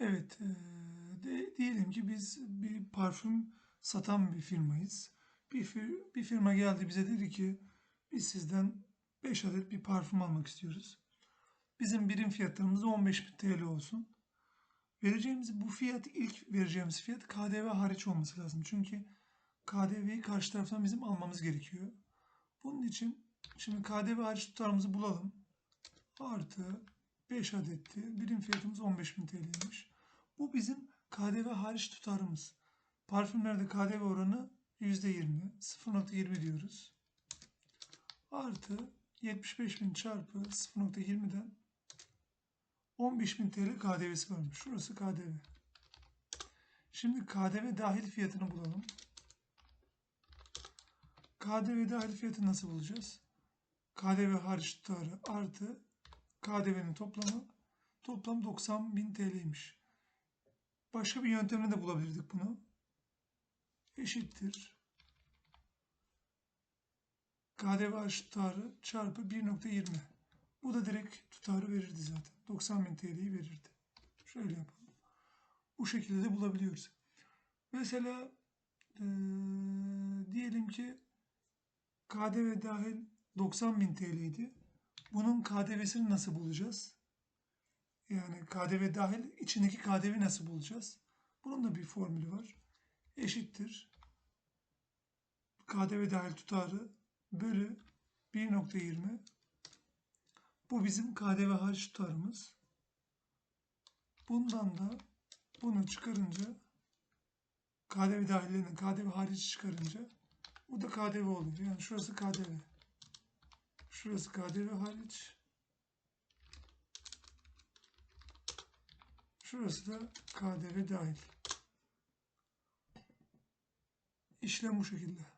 Evet, de, diyelim ki biz bir parfüm satan bir firmayız. Bir, fir- bir firma geldi bize dedi ki biz sizden 5 adet bir parfüm almak istiyoruz. Bizim birim fiyatlarımız 15.000 TL olsun. Vereceğimiz bu fiyat ilk vereceğimiz fiyat KDV hariç olması lazım. Çünkü KDV'yi karşı taraftan bizim almamız gerekiyor. Bunun için şimdi KDV hariç tutarımızı bulalım. Artı 5 adetti. Birim fiyatımız 15.000 TL'ymiş. Bu bizim KDV hariç tutarımız. Parfümlerde KDV oranı %20. 0.20 diyoruz. Artı 75.000 çarpı 0.20'den 15.000 TL KDV'si varmış. Şurası KDV. Şimdi KDV dahil fiyatını bulalım. KDV dahil fiyatı nasıl bulacağız? KDV hariç tutarı artı KDV'nin toplamı toplam 90.000 TL'ymiş. Başka bir yöntemle de bulabilirdik bunu. Eşittir. KDV tutarı çarpı 1.20. Bu da direkt tutarı verirdi zaten. 90.000 TL'yi verirdi. Şöyle yapalım. Bu şekilde de bulabiliyoruz. Mesela eee, diyelim ki KDV dahil 90.000 TL'ydi. Bunun KDV'sini nasıl bulacağız? Yani KDV dahil içindeki KDV nasıl bulacağız? Bunun da bir formülü var. Eşittir. KDV dahil tutarı bölü 1.20 bu bizim KDV hariç tutarımız. Bundan da bunu çıkarınca KDV dahilini KDV hariç çıkarınca bu da KDV oluyor. Yani şurası KDV. Şurası KDV hariç. Şurası da KDV dahil. İşlem bu şekilde.